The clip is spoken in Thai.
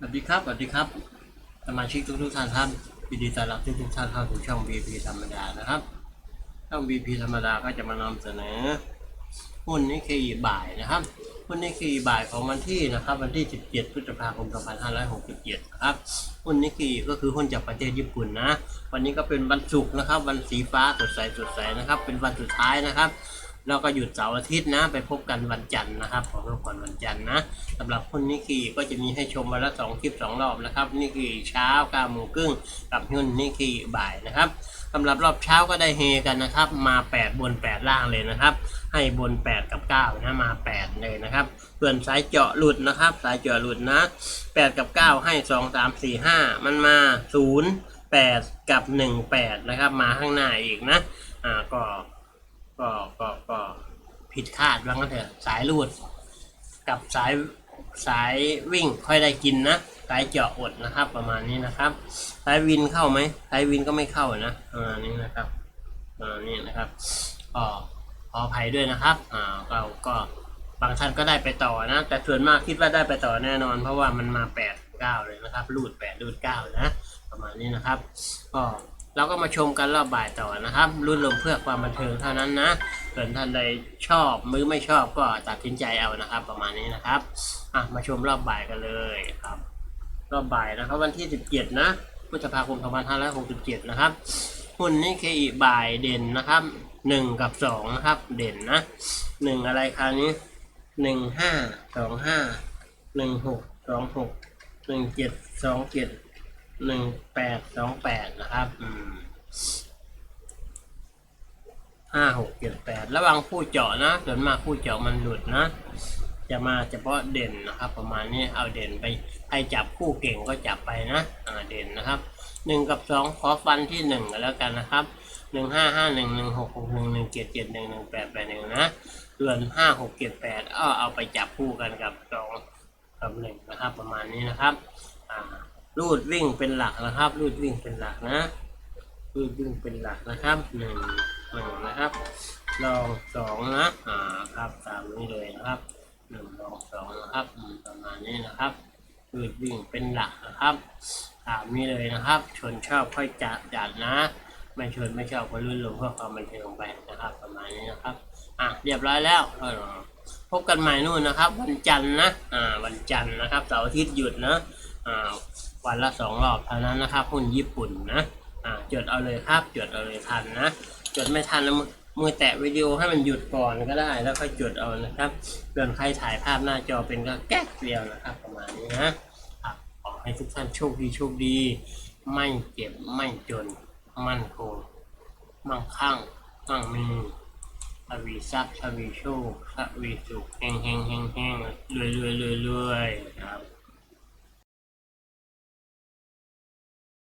สวัสดีครับ สวัสดีครับ สมาชิกทุกทุกท่านครับยินดีต้อนรับทุกทุกท่านเข้าสู่ช่อง BP ธรรมดานะครับ ช่อง BP ธรรมดาก็จะมานำเสนอหุ้นนิเคอีบ่ายนะครับ หุ้นนิเคอีบ่ายของวันที่นะครับ วันที่ 17 พฤษภาคม 2567 นะครับ หุ้นนิเคอีก็คือหุ้นจากประเทศญี่ปุ่นนะ วันนี้ก็เป็นวันศุกร์นะครับ วันสีฟ้าสดใสสดใสนะครับ เป็นวันสุดท้ายนะครับ แล้วก็หยุดเสาร์อาทิตย์นะ ไปพบกันวันจันทร์นะครับ ขอทุกคนวันจันทร์นะสำหรับหุ้นนิกีก็จะมีให้ชมวันละสองคลิปสองรอบนะครับนิกีเช้าเก้าโมงครึ่งกับหุ้นนิกีบ่ายนะครับสำหรับรอบเช้าก็ได้เฮกันนะครับ มา 8 บน 8 ล่างเลยนะครับ ให้บน 8 กับ 9 นะมา 8 เลยนะครับเพื่อนสายเจาะหลุดนะครับ สายเจาะหลุดนะ 8 กับ 9 ให้ 2 3 4 5 มันมา 0 8 กับ 1 8 นะครับ มาข้างหน้าอีกนะ อ่าก็ ก็ก็ก็ผิดคาดว่างั้นเถอะสายรูด กับสายสายวิ่งค่อยได้กินนะสายเจาะอดนะครับ ประมาณนี้นะครับ สายวินเข้าไหมสายวินก็ไม่เข้านะประมาณนี้นะครับประมาณนี้นะครับก็ขออภัยด้วยนะครับอ่าเราก็บางท่านก็ได้ไปต่อนะ แต่ส่วนมากคิดว่าได้ไปต่อแน่นอน เพราะว่ามันมาแปดเก้าเลยนะครับรูดแปดรูดเก้านะ ประมาณนี้นะครับ ก็ เราก็มาชมกันรอบบ่ายต่อนะครับ รุ่นลมเพื่อความบันเทิงเท่านั้นนะส่วนท่านใดชอบมือไม่ชอบก็ตัดสินใจเอานะครับ ประมาณนี้นะครับอะมาชมรอบบ่ายกันเลยครับ รอบบ่ายนะครับ วันที่ 17 นะพฤษภาคม2567 นะครับหุ้นนี่เคอีบ่ายเด่นนะครับ 1 กับ 2 นะครับ เด่นนะ 1 อะไรคราวนี้ 1 5 2 5 1 6 2 6 1 7 2 7หนึ่งแปดสองแปดนะครับอืม ห้าหกเจ็ดแปดระวังผู้เจาะนะส่วนมากผู้เจาะมันหลุดนะ จะมาเฉพาะเด่นนะครับ ประมาณนี้เอาเด่นไปใครจับคู่เก่งก็จับไปนะอ่าเด่นนะครับหนึ่งกับสองขอฟันที่หนึ่งกันแล้วกันนะครับหนึ่งห้าห้าหนึ่งหนึ่งหกหกหนึ่งหนึ่งเจ็ดเจ็ดหนึ่งหนึ่งแปดแปดหนึ่งนะส่วนห้าหกเจ็ดแปดเอเอาไปจับคู่กันกับสองกับหนึ่งนะครับ ประมาณนี้นะครับอ่ารูดวิ่งเป็นหลักนะครับ รูดวิ่งเป็นหลักนะรูดวิ่งเป็นหลักนะครับหนึ่ง หนึ่งนะครับลองสองนะอ่าครับตามนี้เลยนะครับหนึ่งลองสองนะครับประมาณนี้นะครับรูดวิ่งเป็นหลักนะครับตามนี้เลยนะครับ ชนชอบค่อยจัดจัดนะ ไม่ชนไม่ชอบก็ลื่นลงเพื่อความบันเทิงไปนะครับ ประมาณนี้นะครับอะเรียบร้อยแล้วเออพบกันใหม่นู่นนะครับ วันจันทร์นะอ่าวันจันทร์นะครับเสาร์อาทิตย์หยุดนะอ่าวันละสองรอบเท่านั้นนะครับหุ้นญี่ปุ่นนะอ่าจดเอาเลยครับจดเอาเลยทันนะ จดไม่ทันแล้วมือแตะวิดีโอให้มันหยุดก่อนก็ได้แล้วค่อยจดเอานะครับส่วนใครถ่ายภาพหน้าจอเป็นก็แก๊กเดียวนะครับ ประมาณนี้นะครับขอให้ทุกท่านโชคดีโชคดี ไม่เจ็บไม่จน มั่นคง มั่งคั่งมั่งมีทวีทรัพย์ทวีโชคทวีสุขเฮงเฮงเฮงเฮงรวยรวยรวยรวยครับ